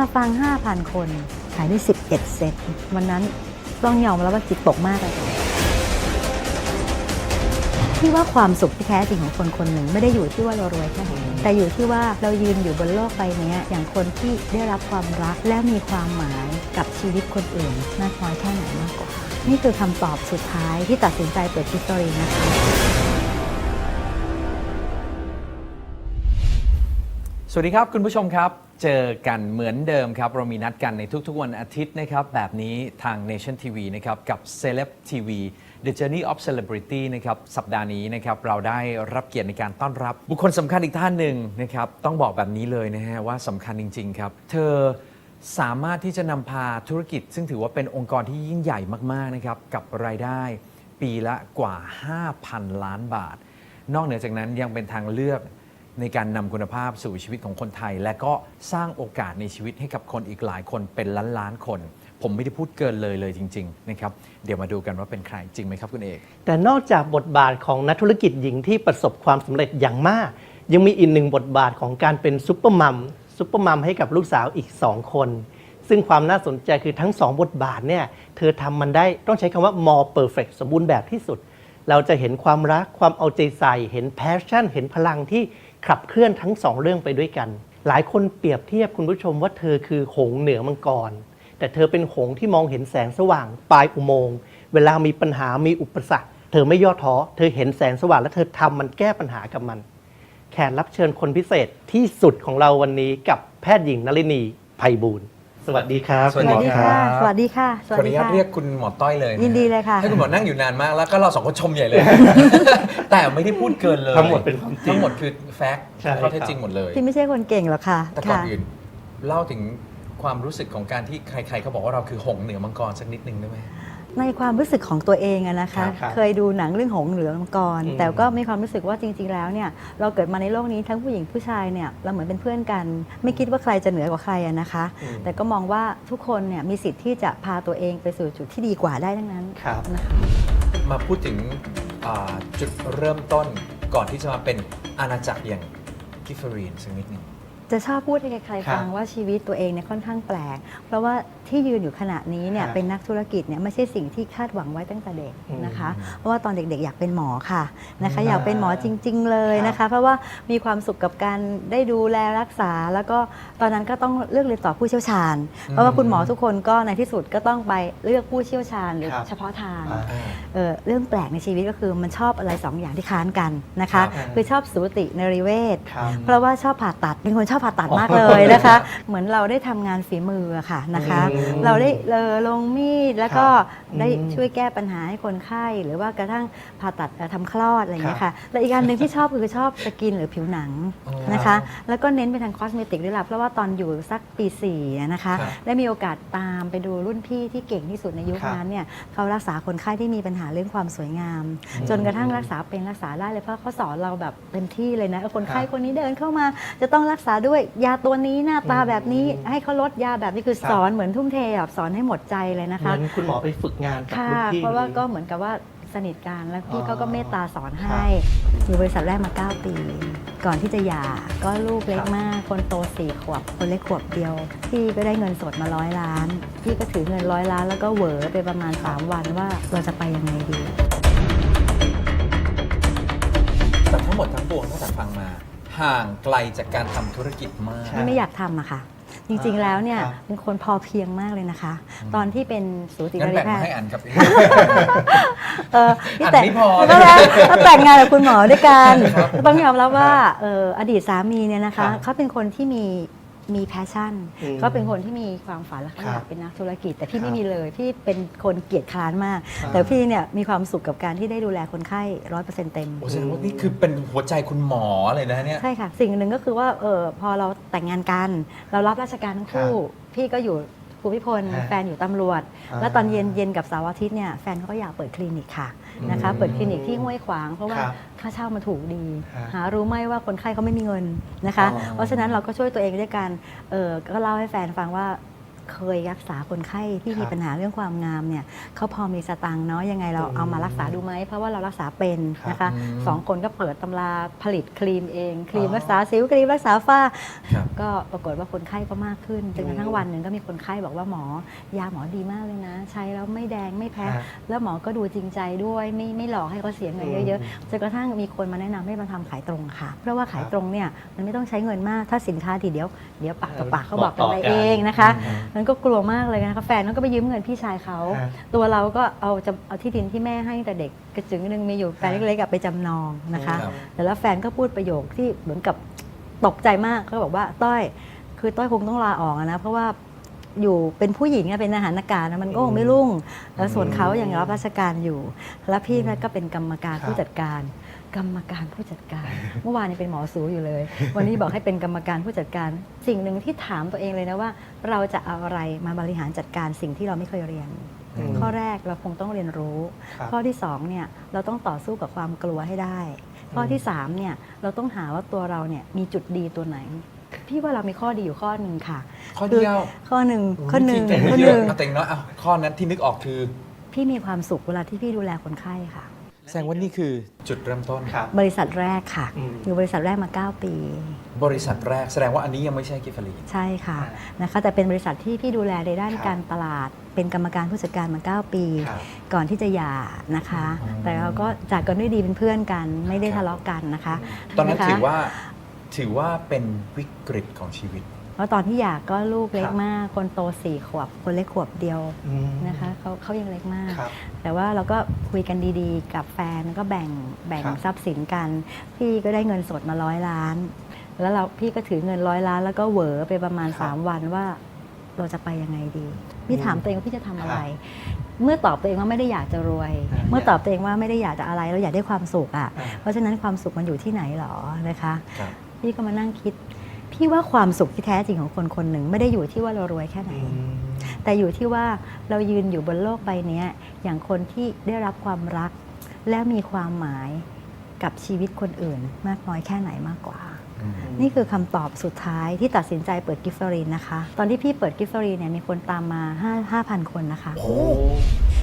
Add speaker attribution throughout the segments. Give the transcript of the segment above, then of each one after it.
Speaker 1: มาฟัง 5,000 คน ขายได้ 11 เซตวันนั้นต้องยอมแล้วว่าจิตตกมากเลยค่ะที่ว่าความสุขที่แท้จริงของคนคนหนึ่งไม่ได้อยู่ที่ว่าเรารวยแค่ไหนแต่อยู่ที่ว่าเรายืนอยู่บนโลกใบนี้อย่างคนที่ได้รับความรักและมีความหมายกับชีวิตคนอื่นมากน้อยแค่ไหนมากกว่า นี่คือคำตอบสุดท้ายที่ตัดสินใจเปิดคิสตอรีนะคะ
Speaker 2: สวัสดีครับ คุณผู้ชมครับ เจอกันเหมือนเดิมครับ เรามีนัดกันในทุกๆวันอาทิตย์นะครับ แบบนี้ทาง Nation TV นะครับ กับ Celeb TV The Journey of Celebrity นะครับ สัปดาห์นี้นะครับ เราได้รับเกียรติในการต้อนรับ บุคคลสำคัญอีกท่านหนึ่งนะครับ ต้องบอกแบบนี้เลยนะฮะว่าสำคัญจริง ๆ ครับ เธอสามารถที่จะนำพาธุรกิจ ซึ่งถือว่าเป็นองค์กรที่ยิ่งใหญ่มากๆนะครับกับรายได้ปีละกว่า 5,000 ล้านบาท นอกเหนือจากนั้นยังเป็นทางเลือก ในการนำคุณภาพสู่ชีวิตของคนไทย และก็สร้างโอกาสในชีวิตให้กับคนอีกหลายคนเป็นล้านล้านๆคน ผมไม่ได้พูดเกินเลยเลยจริงๆนะครับเดี๋ยวมาดูกันว่าเป็นใครจริงไหมครับคุณเอก
Speaker 3: แต่นอกจากบทบาทของนักธุรกิจหญิงที่ประสบความสำเร็จอย่างมาก ยังมีอีกหนึ่งบทบาทของการเป็นซุปเปอร์มัมซุปเปอร์มัมให้กับลูกสาวอีก 2 คน ซึ่งความน่าสนใจคือทั้ง 2 บทบาทเนี่ยเธอทำมันได้ต้องใช้คำว่า more perfect สมบูรณ์แบบที่สุด เราจะเห็นความรักความเอาใจใส่ เห็น passion เห็นพลังที่ ขับเคลื่อนทั้งสองเรื่องไปด้วยกัน หลายคนเปรียบเทียบคุณผู้ชมว่าเธอคือหงเหนือมังกร แต่เธอเป็นหงที่มองเห็นแสงสว่างปลายอุโมงค์เวลามีปัญหามีอุปสรรค เธอไม่ย่อท้อเธอเห็นแสงสว่างและเธอทำมันแก้ปัญหากับมัน แขกรับเชิญคนพิเศษที่สุดของเราวันนี้กับแพทย์หญิงนลินีไพบูลย์ สวัสดีครับ
Speaker 2: สวัส
Speaker 1: ส
Speaker 2: ดี
Speaker 1: วัสดี
Speaker 2: ครั
Speaker 1: ค่ะ
Speaker 2: บ
Speaker 1: สวัสดีค่ะส
Speaker 2: ขอ
Speaker 1: วั
Speaker 2: อ
Speaker 1: ส
Speaker 2: นุ
Speaker 1: ดี
Speaker 2: ญาต
Speaker 1: ค่ะ
Speaker 2: เรียกคุณหมอต้อยเลยะ
Speaker 1: ยินดีเลยค่ะ
Speaker 2: ให้คุณหมอนั่งอยู่นานมากแล้วก็เราสองคนชมใหญ่เลย แต่ไม่ได้พูดเกินเลย
Speaker 3: ทั้งหมดเป็นความจริง
Speaker 2: ทั้งหมดคือแฟกต์
Speaker 3: ใช่
Speaker 2: ข้อเท็จจริงหมดเลย
Speaker 1: พี่ไม่ใช่คนเก่งหรอกค่ะ
Speaker 2: แต่ก่อน
Speaker 1: ค่ะ
Speaker 2: อื่นเล่าถึงความรู้สึกของการที่ใครๆเขาบอกว่าเราคือหงส์เหนือมังกรสักนิดนึงได้ไหม
Speaker 1: ในความรู้สึกของตัวเองอะนะคะ
Speaker 3: ครับ
Speaker 1: เคยดูหนังเรื่องหงส์เหลืองมังกร
Speaker 3: อืม
Speaker 1: แต่ก็มีความรู้สึกว่าจริง ๆ แล้วเนี่ยเราเกิดมาในโลกนี้ทั้งผู้หญิงผู้ชายเนี่ยเราเหมือนเป็นเพื่อนกัน ไม่คิดว่าใครจะเหนือกว่าใครอะนะคะ
Speaker 3: อืม
Speaker 1: แต่ก็มองว่าทุกคนเนี่ยมีสิทธิ์ที่จะพาตัวเองไปสู่จุดที่ดีกว่าได้ทั้งนั้น
Speaker 3: ครับ
Speaker 1: นะคะ
Speaker 2: มาพูดถึงอ่าจุดเริ่มต้นก่อนที่จะมาเป็นอาณาจักรอย่างกิฟเฟอรีนสักนิดหนึ่ง
Speaker 1: จะชอบพูดให้ใคร
Speaker 3: ครั
Speaker 1: ๆ
Speaker 3: บ
Speaker 1: ฟังว่าชีวิตตัวเองเนี่ยค่อนข้างแปลก เพราะว่าที่ยืนอยู่ขณะนี้เนี่ย
Speaker 3: ครับ
Speaker 1: เป็นนักธุรกิจเนี่ยไม่ใช่สิ่งที่คาดหวังไว้ตั้งแต่เด็กนะคะ
Speaker 2: อืม
Speaker 1: เพราะว่าตอนเด็กๆ อยากเป็นหมอค่ะนะคะ
Speaker 3: อืม
Speaker 1: อยากเป็นหมอจริง ๆ เลยนะ
Speaker 3: ครั
Speaker 1: คะ
Speaker 3: บ
Speaker 1: เพราะว่ามีความสุขกับการได้ดูแลรักษา แล้วก็ตอนนั้นก็ต้องเลือกเรียนต่อผู้เชี่ยวชาญ เพราะว่าคุณหมอทุกคนก็ในที่สุดก็ต้องไปเลือกผู้เชี่ยวชาญหรือ
Speaker 3: ครับ
Speaker 1: เฉพาะทาง
Speaker 3: อ่า
Speaker 2: อ่า
Speaker 1: เอ่อเรื่องแปลกในชีวิตก็คือมันชอบอะไรสองอย่างที่ค้านกันนะคะ
Speaker 3: ครับ
Speaker 1: คือชอบสูตินรีเวช
Speaker 3: ครับ
Speaker 1: เพราะว่าชอบผ่าตัดเป็นคนชอบผ่าตัด
Speaker 3: อ๋อ
Speaker 1: มากเลยนะคะ เหมือนเราได้ทำงานฝีมืออะค่ะนะคะ
Speaker 3: อืม
Speaker 1: เราได้เลอลงมีดแล้วก็
Speaker 3: ครับ
Speaker 1: ได้
Speaker 3: อืม
Speaker 1: ช่วยแก้ปัญหาให้คนไข้ หรือว่ากระทั่งผ่าตัดเอ่อทำคลอดอะไรอย่างเงี้ย
Speaker 3: ครั
Speaker 1: ค่ะ
Speaker 3: บ
Speaker 1: และอีกอันหนึ่งที่ชอบคือชอบสกินหรือผิวหนัง
Speaker 2: อ๋อ
Speaker 1: นะคะ แล้วก็เน้นไปทางคอสเมติกด้วยล่ะเพราะว่าตอนอยู่สักปี4อะนะคะ
Speaker 2: ครับ
Speaker 1: ได้มีโอกาสตามไปดูรุ่นพี่ที่เก่งที่สุดในยุค
Speaker 3: ครับ
Speaker 1: นั้นเนี่ยเขารักษาคนไข้ที่มีปัญหาเรื่องความสวยงาม จนกระทั่งรักษาเป็นรักษาได้เลยเพราะเขาสอนเราแบบเต็มที่เลยนะเออคนไข้
Speaker 3: ครับ
Speaker 1: คนนี้เดินเข้ามาจะต้องรักษาด้วยยาตัวนี้หน้าตา
Speaker 3: อืม
Speaker 1: แบบนี้ให้เขาลดยาแบบนี้คือ
Speaker 3: ครับ
Speaker 1: สอนเหมือนทุ่มเทแบบสอนให้หมดใจเลยนะ
Speaker 3: เหมื
Speaker 1: คะ
Speaker 3: อนคุณหมอไปฝึกงานกับ
Speaker 1: ค่ะ
Speaker 3: รุ่นพี่
Speaker 1: เพราะว่า
Speaker 3: คนนี้
Speaker 1: ก็เหมือนกับว่าสนิทกันแล้วพี่
Speaker 3: อ๋อ
Speaker 1: เขาก็เมตตาสอน
Speaker 3: ครั
Speaker 1: ให้
Speaker 3: บ
Speaker 1: อยู่บริษัทแรกมา 9 ปี ก่อนที่จะหย่าก็ลูกเล็ก
Speaker 3: ครับ
Speaker 1: มาก คนโตสี่ขวบ คนเล็กขวบเดียว พี่ก็ได้เงินสดมาร้อยล้าน พี่ก็ถือเงินร้อยล้าน แล้วก็เหวอไปประมาณ 3 วันว่าเราจะไปยังไงดี
Speaker 2: แต่ทั้งหมดทั้งปวงตั้งแต่ฟังมา ห่างไกลจากการทำธุรกิจมาก
Speaker 3: ใช่
Speaker 1: พี่ไม่อยากทำอะค่ะ จริงๆแล้วเนี่ย
Speaker 3: ครับ
Speaker 1: เป็นคนพอเพียงมากเลยนะคะ ตอนที่เป็นสูติ
Speaker 2: งั้
Speaker 1: น
Speaker 2: น
Speaker 1: รี
Speaker 2: แบ่ง
Speaker 1: แพ
Speaker 2: มา
Speaker 1: ท
Speaker 2: ให้
Speaker 1: ย์
Speaker 2: อ่านครับ
Speaker 1: เออพี่
Speaker 2: อ่าน
Speaker 1: แต่ง
Speaker 2: ไม่พอ
Speaker 1: แล้วก็แล้วแต่งงานกับคุณหมอด้วยกัน
Speaker 2: ครับ
Speaker 1: ต้องยอมรับว่าเอออดีตสามีเนี่ยนะ
Speaker 3: ครั
Speaker 1: คะ
Speaker 3: บ
Speaker 1: เขาเป็นคนที่มี มีแพชชั่น
Speaker 3: อืม
Speaker 1: เขาเป็นคนที่มีความฝันและเขา
Speaker 3: ครับ
Speaker 1: อยากเป็นนักธุรกิจ แต่พี่
Speaker 3: ครับ
Speaker 1: ไม่มีเลย พี่เป็นคนเกียจคร้านมาก
Speaker 3: อ่า
Speaker 1: แต่พี่เนี่ยมีความสุขกับการที่ได้ดูแลคนไข้ร้อยเปอร์เซ็นต์เต็ม
Speaker 2: โอ้แสดงว่านี่คือเป็นหัวใจคุณหมอเลยนะเนี่ย
Speaker 1: ใช่ค่ะ สิ่งหนึ่งก็คือว่าเออพอเราแต่งงานกัน เรารับราชการทั้งคู่ พี่ก็อยู่ ภูมิพล
Speaker 3: ฮะ
Speaker 1: แฟนอยู่ตำรวจ
Speaker 3: อ่า
Speaker 1: แล้วตอนเย็นเย็นกับเสาร์อาทิตย์เนี่ยแฟนเขาก็อยากเปิดคลินิกค่ะนะคะ
Speaker 3: อืม
Speaker 1: เปิดคลินิกที่ห้วยขวาง เพราะว่า
Speaker 3: ครับ
Speaker 1: ค่าเช่ามันถูกดี
Speaker 3: ฮะ
Speaker 1: หารู้ไหมว่าคนไข้เขาไม่มีเงินนะคะ
Speaker 3: อ๋อ
Speaker 1: เพราะฉะนั้นเราก็ช่วยตัวเองด้วยกันเออก็เล่าให้แฟนฟังว่า เคยรักษาคนไข้ที่
Speaker 3: ครับ
Speaker 1: มีปัญหาเรื่องความงามเนี่ยเขาพอมีสตังค์เนาะยังไงเรา
Speaker 3: อืม
Speaker 1: เอามารักษาดูไหมเพราะว่าเรารักษาเป็น
Speaker 3: ครับ
Speaker 1: นะคะ
Speaker 2: อืม
Speaker 1: สองคนก็เปิดตำราผลิตครีมเอง ครีม
Speaker 3: อ๋อ
Speaker 1: รักษาสิวครีมรักษาฝ้า
Speaker 2: ครับ
Speaker 1: ก็ปรากฏว่าคนไข้ก็มากขึ้นจนกระทั่ง
Speaker 3: อืม
Speaker 1: วันหนึ่งก็มีคนไข้บอกว่าหมอยาหมอดีมากเลยนะ ใช้แล้วไม่แดงไม่แพ้
Speaker 3: ฮะ
Speaker 1: แล้วหมอก็ดูจริงใจด้วยไม่ไม่หลอกให้เขาเสียเงิน
Speaker 3: อืม
Speaker 1: เยอะๆจนกระทั่งมีคนมาแนะนำให้มาทำขายตรงค่ะ เพราะว่าขาย
Speaker 3: ครับ
Speaker 1: ตรงเนี่ยมันไม่ต้องใช้เงินมากถ้าสินค้าดีเดี๋ยวเดี๋ยวปากต่อปากเขา
Speaker 3: บบอ
Speaker 1: อกกกันไป
Speaker 3: ต่อกัน
Speaker 1: เองนะคะ
Speaker 3: อืม
Speaker 1: มันก็กลัวมากเลยนะคะแฟนเขาก็ไปยืมเงินพี่ชายเขา
Speaker 3: ฮะ
Speaker 1: ตัวเราก็เอาจะเอาที่ดินที่แม่ให้ตั้งแต่เด็กกระจึงหนึ่งมีอยู่แปลงเล็กๆอะไปจำนองนะคะ
Speaker 2: ครับ
Speaker 1: แต่แล้วแฟนก็พูดประโยคที่เหมือนกับตกใจมากเขาบอกว่าต้อย คือต้อยคงต้องลาออกอะนะเพราะว่าอยู่เป็นผู้หญิงอะเป็นอาหารนักการนะมันก็คงไม่รุ่ง แล้วส่วนเขายังรับราชการอยู่ แล้วพี่ก็เป็นกรรมการ
Speaker 3: ครับ
Speaker 1: ผู้จัดการ กรรมการผู้จัดการ เมื่อวานนี้เป็นหมอสูอยู่เลย วันนี้บอกให้เป็นกรรมการผู้จัดการ สิ่งหนึ่งที่ถามตัวเองเลยนะว่า เราจะเอาอะไรมาบริหารจัดการสิ่งที่เราไม่เคยเรียน
Speaker 2: อืม
Speaker 1: ข้อแรกเราคงต้องเรียนรู้
Speaker 3: ครับ
Speaker 1: ข้อที่สองเนี่ยเราต้องต่อสู้กับความกลัวให้ได้ ข้อที่สามเนี่ยเราต้องหาว่าตัวเราเนี่ยมีจุดดีตัวไหนพี่ว่าเรามีข้อดีอยู่ข้อหนึ่งค่ะ
Speaker 2: ข้อเดียว
Speaker 1: ข้อหนึ่ง
Speaker 3: อืม
Speaker 1: ข้อหนึ่ง
Speaker 2: เก่ง
Speaker 1: ข้อ
Speaker 2: เย
Speaker 1: ห
Speaker 2: อะ
Speaker 1: นึ่ง
Speaker 2: เอาเต็งเนาะเอาข้อนั้นที่นึกออกคือ
Speaker 1: พี่มีความสุขเวลาที่พี่ดูแลคนไข้ค่ะ
Speaker 2: แสดงว่านี่คือจุดเริ่มต้น
Speaker 3: ครับ
Speaker 1: บริษัทแรกค่ะ
Speaker 3: อืม
Speaker 1: อยู่บริษัทแรกมา 9 ปี
Speaker 2: บริษัทแรกแสดงว่าอันนี้ยังไม่ใช่กิฟฟารีน
Speaker 1: ใช่ค่ะ
Speaker 3: อ่า
Speaker 1: นะคะแต่เป็นบริษัทที่พี่ดูแลในด้าน
Speaker 3: ครับ
Speaker 1: การตลาด เป็นกรรมการผู้จัดการมา 9 ปี
Speaker 3: ครับ
Speaker 1: ก่อนที่จะหย่านะคะ
Speaker 2: อืม
Speaker 1: แต่เราก็จากกันด้วยดีเป็นเพื่อนกัน ไม่ได้
Speaker 2: ครับ
Speaker 1: ทะเลาะกันนะคะ
Speaker 2: ตอนนั้นะ
Speaker 1: คะ
Speaker 2: ถือว่าถือว่าเป็นวิกฤตของชีวิต
Speaker 1: เพราะตอนที่หย่าก็ลูกเล็
Speaker 3: ค
Speaker 1: ก
Speaker 3: รับ
Speaker 1: มาก คนโตสี่ขวบ คนเล็กขวบเดียว
Speaker 3: อืม
Speaker 1: นะคะเขาเขายังเล็กมาก
Speaker 3: ครับ
Speaker 1: แต่ว่าเราก็คุยกันดีๆ กับแฟนก็แบ่งแบ่ง
Speaker 3: ครับ
Speaker 1: ทรัพย์สินกัน พี่ก็ได้เงินสดมาร้อยล้าน แล้วเราพี่ก็ถือเงินร้อยล้านแล้วก็เหวอไปประมาณ
Speaker 3: ครับ
Speaker 1: 3วันว่าเราจะไปยังไงดี พี่
Speaker 3: อืม
Speaker 1: ถามตัวเองว่าพี่จะทำอะไร
Speaker 3: ครับ
Speaker 1: เมื่อตอบตัวเองว่าไม่ได้อยากจะรวย
Speaker 3: อ่า
Speaker 1: เมื่อตอบตัวเองว่าไม่ได้อยากจะอะไรเราอยากได้ความสุขอะ
Speaker 3: อ่า
Speaker 1: เพราะฉะนั้นความสุขมันอยู่ที่ไหนหรอนะคะ
Speaker 2: ครับ
Speaker 1: พี่ก็มานั่งคิด พี่ว่าความสุขที่แท้จริงของคนคนหนึ่งไม่ได้อยู่ที่ว่าเรารวยแค่ไหน
Speaker 3: อืม
Speaker 1: แต่อยู่ที่ว่าเรายืนอยู่บนโลกใบเนี้ยอย่างคนที่ได้รับความรัก และมีความหมายกับชีวิตคนอื่น มากน้อยแค่ไหนมากกว่า
Speaker 2: อืม
Speaker 1: นี่คือคำตอบสุดท้ายที่ตัดสินใจเปิดกิฟฟรีนนะคะ ตอนที่พี่เปิดกิฟฟรีนเนี่ยมีคนตามมา 5 5,000 คนนะคะ
Speaker 2: โอ้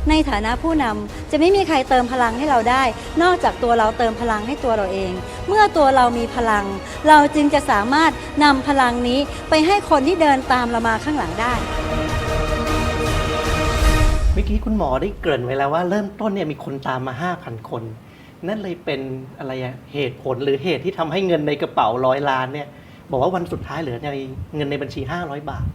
Speaker 1: ในฐานะผู้นำจะไม่มีใครเติมพลังให้เราได้ นอกจากตัวเราเติมพลังให้ตัวเราเอง เมื่อตัวเรามีพลัง เราจึงจะสามารถนำพลังนี้ไปให้คนที่เดินตามเรามาข้างหลังได้
Speaker 3: เมื่อกี้คุณหมอได้เกริ่นไว้แล้วว่าเริ่มต้นเนี่ยมีคนตามมา 5,000 คน นั่นเลยเป็นอะไรอะเหตุผลหรือเหตุที่ทำให้เงินในกระเป๋าร้อยล้านเนี่ยบอกว่าวันสุดท้ายเหลือในเงินในบัญชี 500 บาท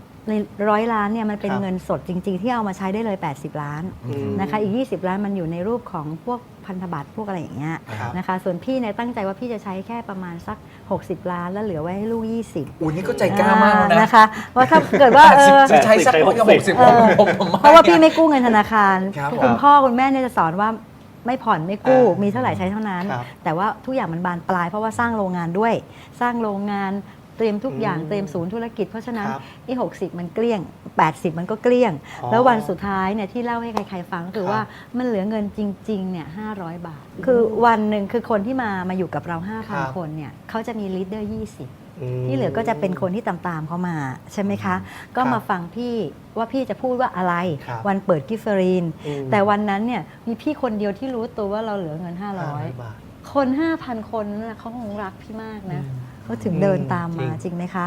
Speaker 1: ร้อยล้านเนี่ยมันเป็น
Speaker 3: ครับ
Speaker 1: เงินสดจริง ๆ ที่เอามาใช้ได้เลย 80 ล้าน
Speaker 3: อืม
Speaker 1: นะคะอีก 20 ล้านมันอยู่ในรูปของพวกพันธบัตรพวกอะไรอย่างเงี้ย
Speaker 3: ครับ
Speaker 1: นะคะส่วนพี่เนี่ยตั้งใจว่าพี่จะใช้แค่ประมาณสัก 60 ล้าน แล้วเหลือไว้ให้ลูก 20
Speaker 2: อุ้ยนี่ก็ใจกล้ามากแล้ว
Speaker 1: อ่
Speaker 2: นะ
Speaker 1: นะคะว่าถ้าเกิดว่าเออ
Speaker 2: จะใช้สัก
Speaker 3: แปดสิบ
Speaker 2: หกสิบ
Speaker 1: เออ
Speaker 2: ผมผม
Speaker 1: เพราะว่าพี่ไม่กู้เงินธนาคาร
Speaker 2: ครับ
Speaker 1: คุณพ่อคุณแม่เนี่ยจะสอนว่าไม่ผ่อนไม่กู้
Speaker 3: อ่ามี
Speaker 1: มีเท่าไหร่ใช้เท่านั้น
Speaker 3: ครับ
Speaker 1: แต่ว่าทุกอย่างมันบานปลายเพราะว่าสร้างโรงงานด้วย สร้างโรงงาน เตรียมทุกอย่าง
Speaker 3: อืม
Speaker 1: เตรียมศูนย์ธุรกิจ เพราะฉะนั้น
Speaker 3: ครับ
Speaker 1: ไอ้หกสิบมันเกลี้ยง 80 มันก็เกลี้ยง
Speaker 3: อ๋อ
Speaker 1: แล้ววันสุดท้ายเนี่ยที่เล่าให้ใครๆฟังก็คือ
Speaker 3: ครับ
Speaker 1: ว่ามันเหลือเงินจริงๆเนี่ยห้าบาท คือวันหนึ่งคือคนที่มามาอยู่กับเรา
Speaker 3: ครับ
Speaker 1: 5,000 คนเนี่ยเขาจะมีลีดเดอร์ 20
Speaker 3: ม
Speaker 1: ที่เหลือก็จะเป็นคนที่ตามๆเขามาใช่ไหมคะ ก็
Speaker 3: ครับ
Speaker 1: มาฟังพี่ว่าพี่จะพูดว่าอะไร
Speaker 3: ครับ
Speaker 1: วันเปิดกิฟเฟอรีน
Speaker 3: อืม
Speaker 1: แต่วันนั้นเนี่ยมีพี่คนเดียวที่รู้ตัวว่าเราเหลือเงิน
Speaker 3: บาท
Speaker 1: 500 คน 5,000 คนนั่นน่ะเขาคงรักพี่มากนะ
Speaker 3: อืม
Speaker 1: เขาถึงเดินตามมา
Speaker 3: จริง
Speaker 1: จริงไหมคะ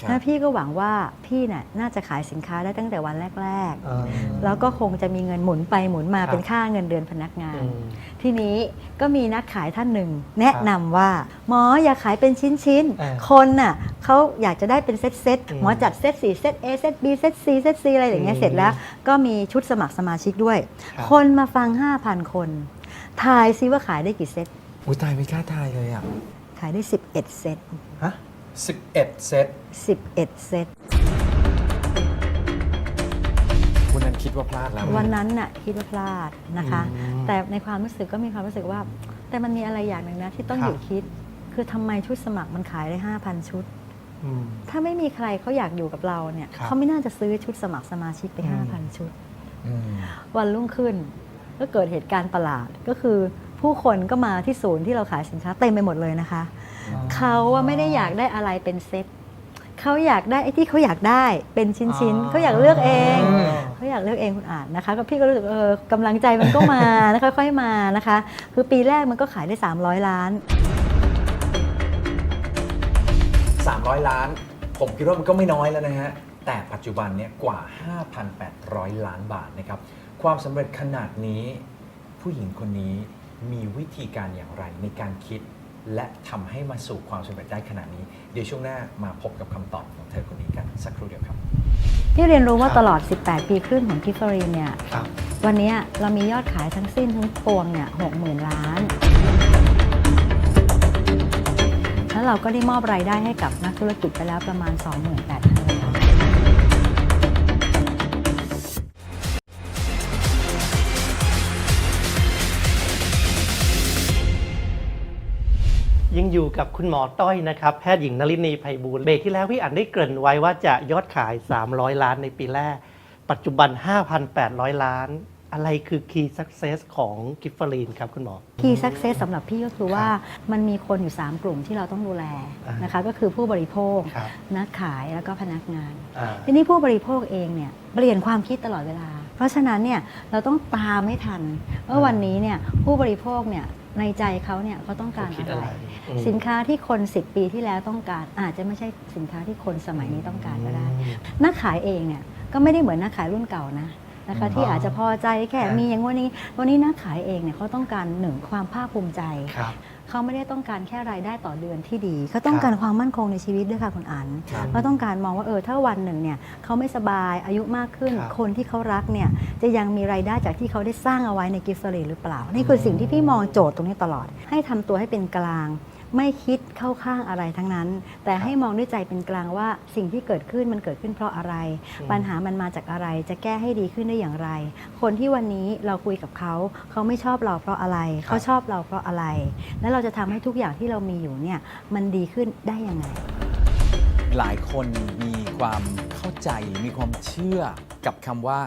Speaker 2: ครับ
Speaker 1: แล้วพี่ก็หวังว่าพี่น่ะน่าจะขายสินค้าได้ตั้งแต่วันแรก
Speaker 3: เออ
Speaker 1: ๆแล้วก็คงจะมีเงินหมุนไปหมุนมา
Speaker 3: ครับ
Speaker 1: เป็นค่าเงินเดือนพนักงาน
Speaker 3: อืม
Speaker 1: ทีนี้ก็มีนักขายท่านหนึ่งแนะนำว่า หมออย่าขายเป็นชิ้น
Speaker 3: อ่า
Speaker 1: ๆคนน่ะเขาอยากจะได้เป็นเซตเซตๆ
Speaker 3: อืม
Speaker 1: หมอจัดเซตสี่เซต A เซต B เซต C เซต C อะไรอย่างเงี้ย
Speaker 3: อืม
Speaker 1: เสร็จแล้ว ก็มีชุดสมัครสมาชิกด้วย
Speaker 3: ครับ
Speaker 1: คนมาฟัง 5,000 คน ทายซิว่าขายได้กี่เซต
Speaker 2: อุ้ยตายไม่กล้าทายเลยอะ
Speaker 1: ขายได้ 11 เซต
Speaker 3: ฮะ
Speaker 2: สิบเอ็ดเซต
Speaker 1: 11 เซต
Speaker 2: วันนั้นคิดว่าพลาดแล้ว
Speaker 1: วันนั้นน่ะคิดว่าพลาดนะคะ
Speaker 3: อืม
Speaker 1: แต่ในความรู้สึกก็มีความรู้สึกว่า แต่มันมีอะไรอย่างหนึ่งนะที่ต้อง
Speaker 3: ครั
Speaker 1: ห
Speaker 3: บ
Speaker 1: ยุดคิด คือทำไมชุดสมัครมันขายได้ 5,000 ชุด
Speaker 3: อืม
Speaker 1: ถ้าไม่มีใครเขาอยากอยู่กับเราเนี่ย
Speaker 3: ครับ
Speaker 1: เขาไม่น่าจะซื้อชุดสมัครสมาชิกไป
Speaker 3: อืม
Speaker 1: 5,000 ชุด
Speaker 2: อืม
Speaker 1: วันรุ่งขึ้นก็เกิดเหตุการณ์ประหลาดก็คือ ผู้คนก็มาที่ศูนย์ที่เราขายสินค้าเต็มไปหมดเลยนะคะ เขาว่าไม่ได้อยากได้อะไรเป็นเซ็ตเขาอยากได้ไอ้ที่เขาอยากได้เป็นชิ้นๆเขาอยากเลือกเอง
Speaker 2: อืม
Speaker 1: เขาอยากเลือกเองคุณอ่านนะคะก็พี่ก็รู้สึกเออกำลังใจมันก็มานะค่อยๆมานะคะ คือปีแรกมันก็ขายได้ 300 ล้าน
Speaker 2: 300 ล้าน ผมคิดว่ามันก็ไม่น้อยแล้วนะฮะแต่ปัจจุบันเนี่ยกว่า 5,800 ล้านบาทนะครับความสำเร็จขนาดนี้ผู้หญิงคนนี้ มีวิธีการอย่างไรในการคิด และทำให้มาสู่ความสำเร็จได้ขนาดนี้ เดี๋ยวช่วงหน้ามาพบกับคำตอบของเธอคนนี้กันสักครู่เดียวครับ
Speaker 1: ที่เรียนรู้ว่าตลอด 18 ปีครึ่งของกิฟฟรีเนี่ย วันนี้เรามียอดขายทั้งสิ้นทั้งปวงเนี่ย60,000 ล้าน แล้วเราก็ได้มอบรายได้ให้กับนักธุรกิจไปแล้วประมาณ 28,000
Speaker 3: ยังอยู่กับคุณหมอต้อยนะครับ แพทย์หญิงนลินีไพบูลย์เบรกที่แล้วพี่อันได้เกริ่นไว้ว่าจะยอดขาย 300 ล้านในปีแรก ปัจจุบัน 5,800 ล้าน อะไรคือ Key Success ของกิฟฟรีนครับคุณหมอ
Speaker 1: คีย์สักเซสสำหรับพี่ก็คือว่ามันมีคนอยู่ 3 กลุ่มที่เราต้องดูแล
Speaker 3: อ่าน
Speaker 1: นะคะก็คือผู้บริโภค
Speaker 3: ครับ
Speaker 1: นักขายแล้วก็พนักงาน
Speaker 3: อ่า
Speaker 1: ทีนี้ผู้บริโภคเองเนี่ยเปลี่ยนความคิดตลอดเวลา เพราะฉะนั้นเนี่ยเราต้องตามให้ทันว่าวันนี้เนี่ยผู้บริโภคเนี่ย ในใจเขาเนี่ยเขาต้องการ
Speaker 3: เขาคิด
Speaker 1: อะ
Speaker 3: อะไรไรอืม
Speaker 1: สินค้าที่คน 10 ปีที่แล้วต้องการ อาจจะไม่ใช่สินค้าที่คนสมัยนี้ต้องการก็ได้นักขายเองเนี่ยก็ไม่ได้เหมือนนักขายรุ่นเก่านะนะคะ
Speaker 2: อืม
Speaker 1: ที่อาจจะพอใจแค่
Speaker 3: ครับ
Speaker 1: มีอย่างวันนี้ วันนี้นักขายเองเนี่ยเขาต้องการหนึ่งความภาคภูมิใจ
Speaker 3: ครับ
Speaker 1: เขาไม่ได้ต้องการแค่รายได้ต่อเดือนที่ดี เขาต้องการความมั่นคงในชีวิตด้วยค่ะคุณอัน
Speaker 2: ครับ
Speaker 1: เขาต้องการมองว่าเออถ้าวันหนึ่งเนี่ยเขาไม่สบายอายุมากขึ้น
Speaker 3: ครับ
Speaker 1: คนที่เขารักเนี่ยจะยังมีรายได้จากที่เขาได้สร้างเอาไว้ในกิฟต์รีหรือเปล่า นี่คือสิ่งที่พี่มองโจทย์ตรงนี้ตลอด ให้ทำตัวให้เป็นกลาง ไม่คิดเข้าข้างอะไรทั้งนั้น แต่ให้มองด้วยใจเป็นกลางว่าสิ่งที่เกิดขึ้นมันเกิดขึ้นเพราะอะไร
Speaker 3: อืม
Speaker 1: ปัญหามันมาจากอะไรจะแก้ให้ดีขึ้นได้อย่างไร คนที่วันนี้เราคุยกับเขา เขาไม่ชอบเราเพราะอะไร เขาชอบเราเพราะอะไร แล้วเราจะทำให้ทุกอย่างที่เรามีอยู่เนี่ยมันดีขึ้นได้ยังไง
Speaker 2: หลายคนมีความเข้าใจหรือมีความเชื่อกับคำว่า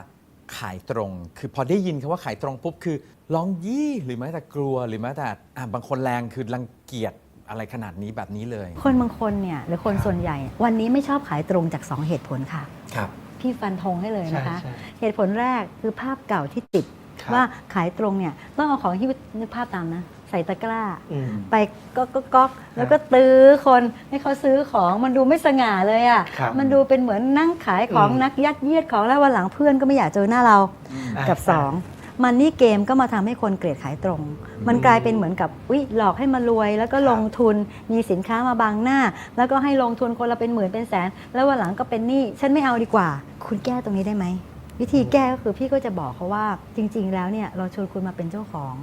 Speaker 2: ขายตรง คือพอได้ยินคำว่าขายตรงปุ๊บคือร้องยี่หรือแม้แต่กลัวหรือแม้แต่อะบางคนแรงคือรังเกียจ อะไรขนาดนี้แบบนี้เลย
Speaker 1: คนบางคนเนี่ยหรือคนส่วนใหญ่ วันนี้ไม่ชอบขายตรงจาก 2 เหตุผลค่ะ
Speaker 2: ครับ
Speaker 1: พี่ฟันธงให้เลยนะคะ
Speaker 3: ใช่ใช่
Speaker 1: เหตุผลแรกคือภาพเก่าที่ติด
Speaker 3: ครับ
Speaker 1: ว่าขายตรงเนี่ยต้องเอาของที่นึกภาพตามนะ ใส่ตะกร้า
Speaker 3: อืม
Speaker 1: ไปก็ก็ก๊อกแล้วก็ตื้อคนให้เขาซื้อของมันดูไม่สง่าเลยอะ
Speaker 3: ครับ่ะ
Speaker 1: มันดูเป็นเหมือนนั่งขายของ
Speaker 3: อืม
Speaker 1: นักยัดเยียดของแล้ววันหลังเพื่อนก็ไม่อยากเจอหน้าเรา
Speaker 3: อะ
Speaker 1: กับสอง มันนี่เกมก็มาทำให้คนเกลียดขายตรง มันกลายเป็นเหมือนกับวิหลอกให้มารวย แล้วก็ลงทุนมีสินค้ามาบังหน้า แล้วก็ให้ลงทุนคนละเป็นหมื่นเป็นแสน แล้ววันหลังก็เป็นหนี้ฉันไม่เอาดีกว่า คุณแก้ตรงนี้ได้ไหม วิธีแก้ก็คือพี่ก็จะบอกเขาว่าจริง ๆ แล้วเนี่ยเราชวนคุณมาเป็นเจ้าของ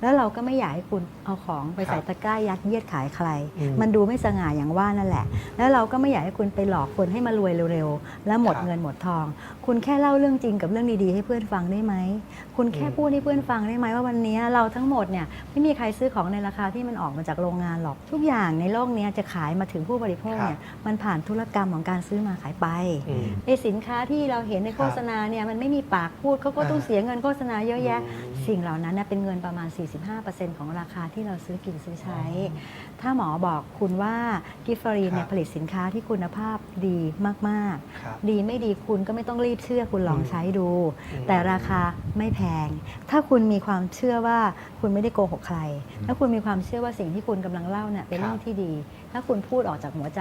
Speaker 1: แล้วเราก็ไม่อยากให้คุณเอาของไปใส่ตะกร้ายัดเยียดขายใคร
Speaker 3: อืม
Speaker 1: มันดูไม่สง่าอย่างว่านั่นแหละ แล้วเราก็ไม่อยากให้คุณไปหลอกคนให้มารวยเร็วๆแล้วหมด
Speaker 3: ครับ
Speaker 1: เงินหมดทอง คุณแค่เล่าเรื่องจริงกับเรื่องดีๆ ให้เพื่อนฟังได้ไหมคุณแค่
Speaker 3: อืม
Speaker 1: พูดให้เพื่อนฟังได้ไหมว่าวันนี้เราทั้งหมดเนี่ยไม่มีใครซื้อของในราคาที่มันออกมาจากโรงงานหรอกทุกอย่างในโลกเนี้ยจะขายมาถึงผู้บริโภคเนี่ยมันผ่านธุรกรรมของการซื้อมาขายไป
Speaker 3: อืม
Speaker 1: ไอสินค้าที่เราเห็นในโฆษณาเนี่ยมันไม่มีปากพูดเขาก็ต้อง
Speaker 3: อ่า
Speaker 1: เสียเงินโฆษณาเยอะแยะ
Speaker 3: อืม
Speaker 1: สิ่งเหล่านั้นน่ะเป็นเงินประมาณ 45%ของราคาที่เราซื้อกินซื้อใช้ ถ้าหมอบอกคุณว่ากิฟฟรีนเนี่ย
Speaker 3: ครับ
Speaker 1: ผลิตสินค้าที่คุณภาพดีมาก
Speaker 3: ครับ
Speaker 1: ๆดีไม่ดีคุณก็ไม่ต้องรีบเชื่อคุณลอง
Speaker 3: อืม
Speaker 1: ใช้ดู
Speaker 3: อืม
Speaker 1: แต่ราคาไม่แพง ถ้าคุณมีความเชื่อว่าคุณไม่ได้โกหกใคร ถ้าคุณมีความเชื่อว่าสิ่งที่คุณกำลังเล่าเนี่ยเป็น
Speaker 3: ครับ
Speaker 1: เรื่องที่ดี ถ้าคุณพูดออกจากหัวใจ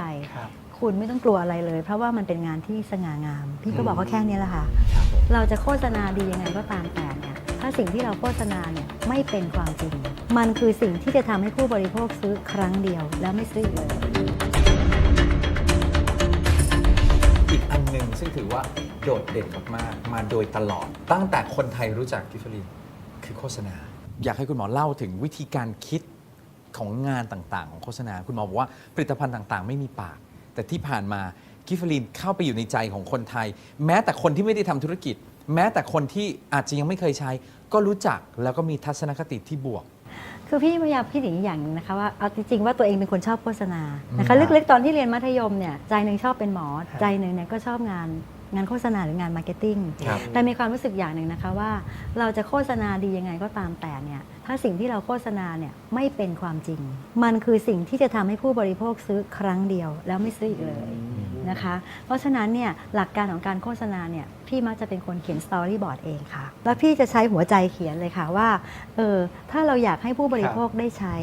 Speaker 3: ครับ
Speaker 1: คุณไม่ต้องกลัวอะไรเลย เพราะว่ามันเป็นงานที่สง่างาม พี่ก็บอกว่าแค่นี้แหละค่ะ
Speaker 2: ครับผม
Speaker 1: เราจะโฆษณาดียังไงก็ตามแต่เนี่ยถ้าสิ่งที่เราโฆษณาเนี่ยไม่เป็นความจริง มันคือสิ่งที่จะทำให้ผู้บริโภคซื้อครั้งเดียวแล้วไม่ซื้ออีกเลย
Speaker 2: อีกอันหนึ่งซึ่งถือว่าโดดเด่นมากๆมาโดยตลอด ตั้งแต่คนไทยรู้จักกิฟฟรีนคือโฆษณา อยากให้คุณหมอเล่าถึงวิธีการคิดของงานต่างๆ ของโฆษณา คุณหมอบอกว่าผลิตภัณฑ์ต่างๆ ไม่มีปาก แต่ที่ผ่านมากิฟฟรีนเข้าไปอยู่ในใจของคนไทย แม้แต่คนที่ไม่ได้ทำธุรกิจ แม้แต่คนที่อาจจะยังไม่เคยใช้ ก็รู้จักแล้วก็มีทัศนคติที่บวก
Speaker 1: คือพี่พยายามคิดอย่างนี้อย่างหนึงนะคะว่าเอาจริงๆว่าตัวเองเป็นคนชอบโฆษณานะ
Speaker 2: ครั
Speaker 1: คะ
Speaker 2: บ
Speaker 1: ลึกๆตอนที่เรียนมัธยมเนี่ยใจหนึ่งชอบเป็นหมอ
Speaker 3: ครับ
Speaker 1: ใจหนึ่งเนี่ยก็ชอบงาน งานโฆษณาหรืองานมาร์เก็ตติ้ง
Speaker 2: ครับ
Speaker 1: แต่มีความรู้สึกอย่างหนึ่งนะคะว่า เราจะโฆษณาดียังไงก็ตามแต่เนี่ยถ้าสิ่งที่เราโฆษณาเนี่ยไม่เป็นความจริง มันคือสิ่งที่จะทำให้ผู้บริโภคซื้อครั้งเดียว แล้วไม่ซื้ออีกเลยนะคะ เพราะฉะนั้นเนี่ยหลักการของการโฆษณาเนี่ยพี่มักจะเป็นคนเขียนสตอรี่บอร์ดเองค่ะ แล้วพี่จะใช้หัวใจเขียนเลยค่ะว่าเออถ้าเราอยากให้ผู้บริโภคได้ใช้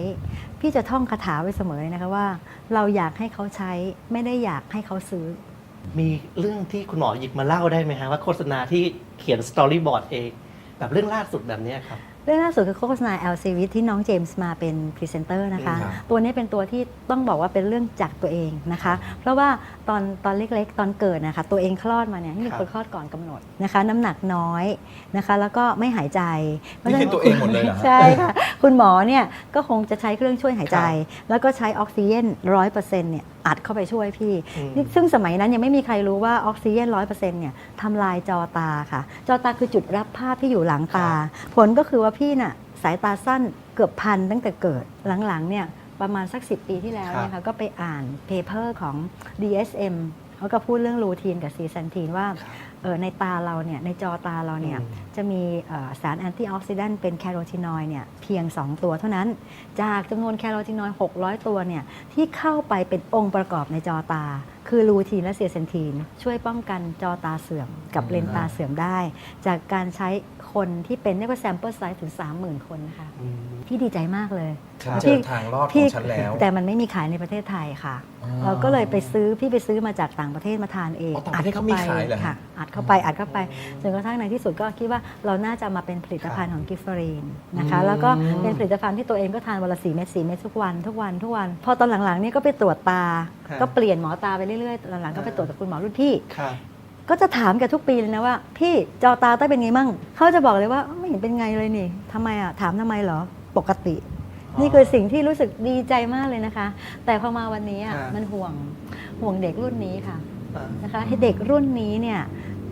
Speaker 1: พี่จะท่องคาถาไว้เสมอเลยนะคะว่า เราอยากให้เขาใช้ไม่ได้อยากให้เขาซื้อ
Speaker 3: มีเรื่องที่คุณหมอหยิบมาเล่าได้ไหมฮะว่าโฆษณาที่เขียนสตอรี่บอร์ดเองแบบเรื่องล่าสุดแบบเนี้ยครับ
Speaker 1: เรื่องล่าสุดคือโฆษณา LC วิทที่น้องเจมส์มาเป็นพรีเซนเตอร์นะคะ
Speaker 2: ครับ
Speaker 1: ตัวนี้เป็นตัวที่ต้องบอกว่าเป็นเรื่องจากตัวเองนะคะ เพราะว่าตอนตอนเล็กๆ ตอนเกิดนะคะ ตัวเองคลอดมาเนี่ยมี
Speaker 3: ครั
Speaker 1: ค
Speaker 3: บ
Speaker 1: นคลอดก่อนกำหนดนะคะ น้ำหนักน้อยนะคะ แล้วก็ไม่หายใจ
Speaker 2: นี่คือตัวเองหมดเลยเหรอฮะ
Speaker 1: ใช่ค่ะ คุณหมอเนี่ยก็คงจะใช้เครื่องช่วยหายใจ แล้วก็ใช้ออกซิเจนร้อยเปอร์เซ็นต์เนี่ย อัดเข้าไปช่วยพี่
Speaker 3: อืม
Speaker 1: นี่ ซึ่งสมัยนั้นยังไม่มีใครรู้ว่าออกซิเจนร้อยเปอร์เซ็นต์เนี่ยทำลายจอตาค่ะ จอตาคือจุดรับภาพที่อยู่หลังตา ผลก็คือว่าพี่น่ะสายตาสั้นเกือบพันตั้งแต่เกิดหลังๆเนี่ยประมาณสัก 10 ปีที่แล้วเนี่ยค่ะก็ไปอ่านเพเปอร์ของ DSM เขาก็พูดเรื่องรูทีนกับซีซันทีนว่าเออ ในตาเราเนี่ยในจอตาเราเนี่ย
Speaker 3: อืม
Speaker 1: จะมีเอ่อสารแอนตี้ออกซิแดนต์เป็นแคโรทีนอยด์เนี่ยเพียง 2 ตัวเท่านั้น จากจำนวนแคโรทีนอยด์600 ตัวเนี่ยที่เข้าไปเป็นองค์ประกอบในจอตา คือลูทีนและเซียเซนทีน ช่วยป้องกันจอตาเสื่อมกับเลนส์ตาเสื่อมได้ จากการใช้คนที่เป็นเรียกว่าแซมเปิลไซส์ถึง 30,000 คนนะคะ
Speaker 3: อืม
Speaker 1: พี่ดีใจมากเลย
Speaker 2: ฉัน เจ
Speaker 1: พี่
Speaker 2: อทางรอดข
Speaker 1: พี่
Speaker 2: องฉันแล้ว
Speaker 1: แต่มันไม่มีขายในประเทศไทยค่ะ
Speaker 2: อ๋อ
Speaker 1: เราก็เลยไปซื้อพี่ไปซื้อมาจากต่างประเทศมาทานเอง
Speaker 2: อ๋อต่างประเทศเขามีขายเหรอฮะ
Speaker 1: ค่ะอัดเข้าไปอัดเข้าไปจนกระทั่งในที่สุดก็คิดว่าเราน่าจะมาเป็นผลิตภัณฑ์ของกิฟเฟอรีนนะคะ
Speaker 3: อืม
Speaker 1: แล้วก็เป็นผลิตภัณฑ์ที่ตัวเองก็ทานวันละสีเม็ดสีเม็ดทุกวันทุกวันทุกวัน พอตอนหลังๆเนี่ยก็ไปตรวจตา
Speaker 3: ครับ
Speaker 1: ก็เปลี่ยนหมอตาไปเรื่อยๆตอนหลังก็ไปตรวจกับคุณหมอรุ่นพี่
Speaker 3: ครับ
Speaker 1: ก็จะถามแกันทุกปีเลยนะว่า พี่จอตาต้อยเป็นไงมั่งเขาจะบอกเลยว่าไม่เห็นเป็นไงเลยนี่ทำไมอะถามทำไมเหรอปกติ
Speaker 3: อ๋อ
Speaker 1: นี่คือสิ่งที่รู้สึกดีใจมากเลยนะคะ แต่พอมาวันนี้อะ
Speaker 3: ครับ
Speaker 1: มันห่วงห่วงเด็กรุ่นนี้ค่ะ
Speaker 3: อ่า
Speaker 1: นะคะให้เด็กรุ่นนี้เนี่ย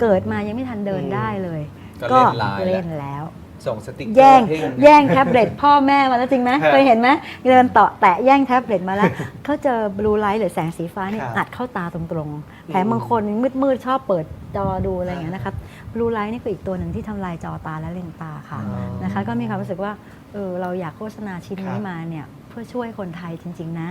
Speaker 1: เกิดมายังไม่ทันเดิน
Speaker 3: อืม
Speaker 1: ได้เลย
Speaker 2: ก็เล่นไลน์แล้ว
Speaker 1: เล่นแล้ว
Speaker 2: ส่งสติ๊กเกอร์
Speaker 1: แย่ง
Speaker 2: ให้
Speaker 1: แย่งแท็บเล็ตพ่อแม่มาแล้วจริงไหม
Speaker 3: ครับ
Speaker 1: เคยเห็นไหมเดินต่อแตะแย่งแท็บเล็ตมาแล้ว เขาเจอบลูไลท์หรือแสงสีฟ้านี่
Speaker 3: ครับ
Speaker 1: อัดเข้าตาตรงๆแถมบางคนมืดๆชอบเปิดจอดูอะไรอย่างเงี้ยนะครับบลูไลท์นี่คืออีกตัวหนึ่งที่ทำลายจอตาและเลนส์ตาค่ะ
Speaker 3: อ๋อ
Speaker 1: นะคะ ก็มีความรู้สึกว่าเออเราอยากโฆษณาชิ้น
Speaker 3: ครั
Speaker 1: นี้
Speaker 3: บ
Speaker 1: มาเนี่ยเพื่อช่วยคนไทยจริง ๆ นะ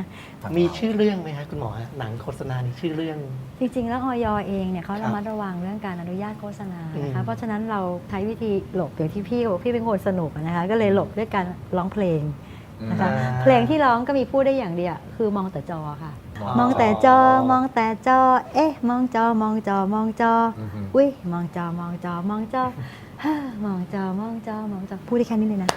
Speaker 3: มีชื่อเรื่องไหมฮะคุณหมอฮะหนังโฆษณานี่ชื่อเรื่อง
Speaker 1: จริง ๆ แล้วออยเองเนี่ยเขา
Speaker 3: ครับ
Speaker 1: ระมัดระวังเรื่องการอนุญาตโฆษณานะคะ
Speaker 3: อืม
Speaker 1: เพราะฉะนั้นเราใช้วิธีหลบอย่างที่พี่บอกพี่เป็นคนสนุกอะนะคะก็เลยหลบด้วยการร้องเพลงนะคะ
Speaker 3: อ่า
Speaker 1: เพลงที่ร้องก็มีพูดได้อย่างเดียวคือมองแต่จอค่ะ
Speaker 2: อ๋อ
Speaker 1: มองแต่จอมองแต่จอ เอ๊ะ มองจอมองจอมองจอ
Speaker 2: อือฮึ
Speaker 1: อุ้ยมองจอมองจอมองจอฮ่ามองจอมองจอมองจอพูดได้แค่นี้เลยนะ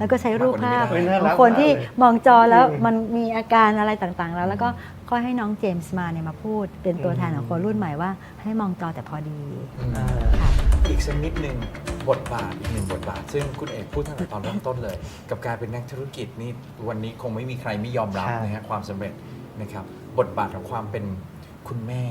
Speaker 1: แล้วก็ใช้รูปภาพ
Speaker 3: เฮ้ย
Speaker 1: ข
Speaker 3: น่า
Speaker 1: อ
Speaker 3: รั
Speaker 1: ง
Speaker 3: ก
Speaker 1: คนที่
Speaker 3: มากเลย
Speaker 1: มองจอแล้ว
Speaker 3: อืม
Speaker 1: มันมีอาการอะไรต่างๆ แล้ว แล้วก็ค่อยให้น้องเจมส์มาเนี่ยมาพูด เป็นตัวแทนของคนรุ่นใหม่ว่า ให้มองจอแต่พอดี
Speaker 2: อืม
Speaker 3: อ่า
Speaker 1: ค่ะ
Speaker 2: อีกสักนิดหนึ่งบทบาทอีกหนึ่งบทบาท ซึ่งคุณเอกพูดตั้งแต่ตอนเริ่มต้นเลย กับการเป็นนักธุรกิจนี่วันนี้คงไม่มีใครไม่ยอมรับ
Speaker 3: ใช่
Speaker 2: นะฮะความสำเร็จนะครับบทบาทของความเป็นคุณแม่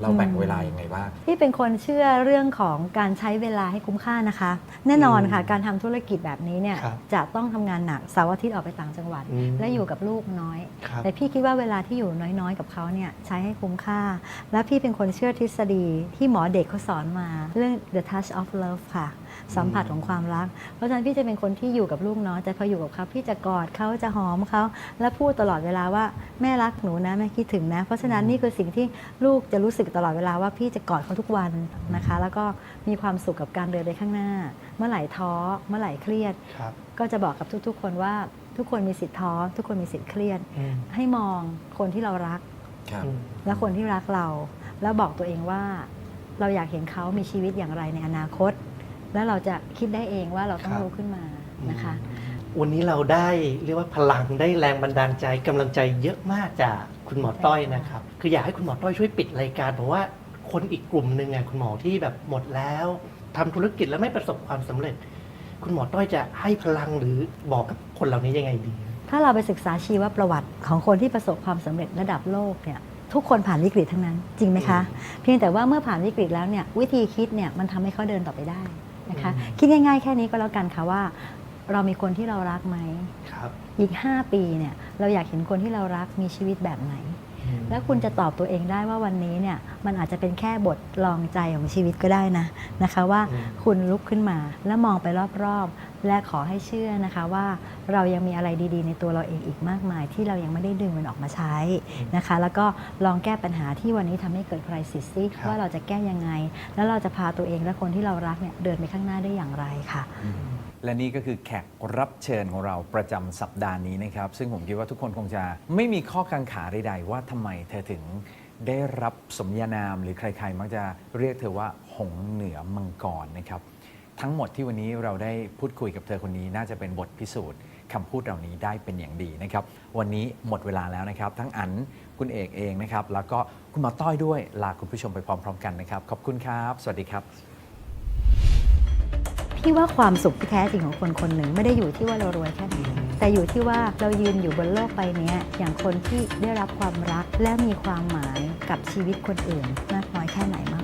Speaker 2: เราแบ่งเวลายังไงบ้าง
Speaker 1: พี่เป็นคนเชื่อเรื่องของการใช้เวลาให้คุ้มค่านะคะ แน่นอนค่ะ
Speaker 3: อืม
Speaker 1: การทำธุรกิจแบบนี้เนี่ย
Speaker 3: ครับ
Speaker 1: จะต้องทำงานหนักเสาร์อาทิตย์ออกไปต่างจังหวัด
Speaker 3: อืม
Speaker 1: และอยู่กับลูกน้อย
Speaker 3: ครับ
Speaker 1: แต่พี่คิดว่าเวลาที่อยู่น้อยๆ กับเขาเนี่ยใช้ให้คุ้มค่า และพี่เป็นคนเชื่อทฤษฎีที่หมอเด็กเขาสอนมาเรื่อง the touch of love ค่ะ สัมผัสของความรัก เพราะฉะนั้นพี่จะเป็นคนที่อยู่กับลูกน้อยแต่พออยู่กับเขาพี่จะกอดเขาจะหอมเขาและพูดตลอดเวลาว่าแม่รักหนูนะแม่คิดถึงนะ เพราะฉะนั้นนี่คือสิ่งที่ลูกจะรู้สึกตลอดเวลาว่าพี่จะกอดเขาทุกวันนะคะ แล้วก็มีความสุขกับการเดินไปข้างหน้า เมื่อไหร่ท้อเมื่อไหร่เครียด
Speaker 3: ครับ
Speaker 1: ก็จะบอกกับทุก ๆ คนว่าทุกคนมีสิทธิ์ท้อทุกคนมีสิทธิ์เครียด
Speaker 3: อืม
Speaker 1: ให้มองคนที่เรารัก
Speaker 2: ครับ
Speaker 3: อืม
Speaker 1: และคนที่รักเรา แล้วบอกตัวเองว่า เราอยากเห็นเขามีชีวิตอย่างไรในอนาคต แล้วเราจะคิดได้เองว่าเราต้อง
Speaker 3: ครับ
Speaker 1: รู้ขึ้นมานะคะ
Speaker 3: วันนี้เราได้เรียกว่าพลังได้แรงบันดาลใจกำลังใจเยอะมากจากคุณหมอต้อยนะครับ คืออยากให้คุณหมอต้อยช่วยปิดรายการเพราะว่าคนอีกกลุ่มหนึ่งอะคุณหมอที่แบบหมดแล้วทำธุรกิจแล้วไม่ประสบความสำเร็จ คุณหมอต้อยจะให้พลังหรือบอกกับคนเหล่านี้ยังไงดี
Speaker 1: ถ้าเราไปศึกษาชีวประวัติของคนที่ประสบความสำเร็จระดับโลกเนี่ยทุกคนผ่านวิกฤตทั้งนั้นจริงไหมคะ เพียงแต่ว่าเมื่อผ่านวิกฤตแล้วเนี่ยวิธีคิดเนี่ยมันทำให้เขาเดินต่อไปได้ นะคะ
Speaker 3: อืม
Speaker 1: คิดง่าย ๆ แค่นี้ก็แล้วกันค่ะว่า เรามีคนที่เรารักไหม
Speaker 3: ครับ
Speaker 1: อีก 5 ปีเนี่ยเราอยากเห็นคนที่เรารักมีชีวิตแบบไหน แล้วคุณจะตอบตัวเองได้ว่าวันนี้เนี่ยมันอาจจะเป็นแค่บทลองใจของชีวิตก็ได้นะนะคะว่า
Speaker 3: อืม
Speaker 1: คุณลุกขึ้นมาแล้วมองไปรอบๆ และขอให้เชื่อนะคะว่าเรายังมีอะไรดีๆ ในตัวเราเองอีกมากมาย ที่เรายังไม่ได้ดึงมันออกมาใช้นะคะ แล้วก็ลองแก้ปัญหาที่วันนี้ทำให้เกิดคริสิสซิ
Speaker 3: ครับ
Speaker 1: ว่าเราจะแก้ยังไง แล้วเราจะพาตัวเองและคนที่เรารักเนี่ยเดินไปข้างหน้าได้อย่างไรค่ะ
Speaker 2: และนี่ก็คือแขกรับเชิญของเราประจำสัปดาห์นี้นะครับ ซึ่งผมคิดว่าทุกคนคงจะไม่มีข้อกังขาใดๆว่าทำไมเธอถึงได้รับสมญานามหรือใครๆ มักจะเรียกเธอว่าหงส์เหนือมังกรนะครับ ทั้งหมดที่วันนี้เราได้พูดคุยกับเธอคนนี้ น่าจะเป็นบทพิสูจน์คำพูดเหล่านี้ได้เป็นอย่างดีนะครับ วันนี้หมดเวลาแล้วนะครับ ทั้งอันคุณเอกเองนะครับ แล้วก็คุณหมอต้อยด้วยลาคุณผู้ชมไปพร้อม ๆ กันนะครับ ขอบคุณครับ สวัสดีครับ
Speaker 1: พี่ว่าความสุขที่แท้จริงของคนคนหนึ่งไม่ได้อยู่ที่ว่าเรารวยแค่ไหนแต่อยู่ที่ว่าเรายืนอยู่บนโลกใบนี้อย่างคนที่ได้รับความรักและมีความหมายกับชีวิตคนอื่นมากน้อยแค่ไหนมาก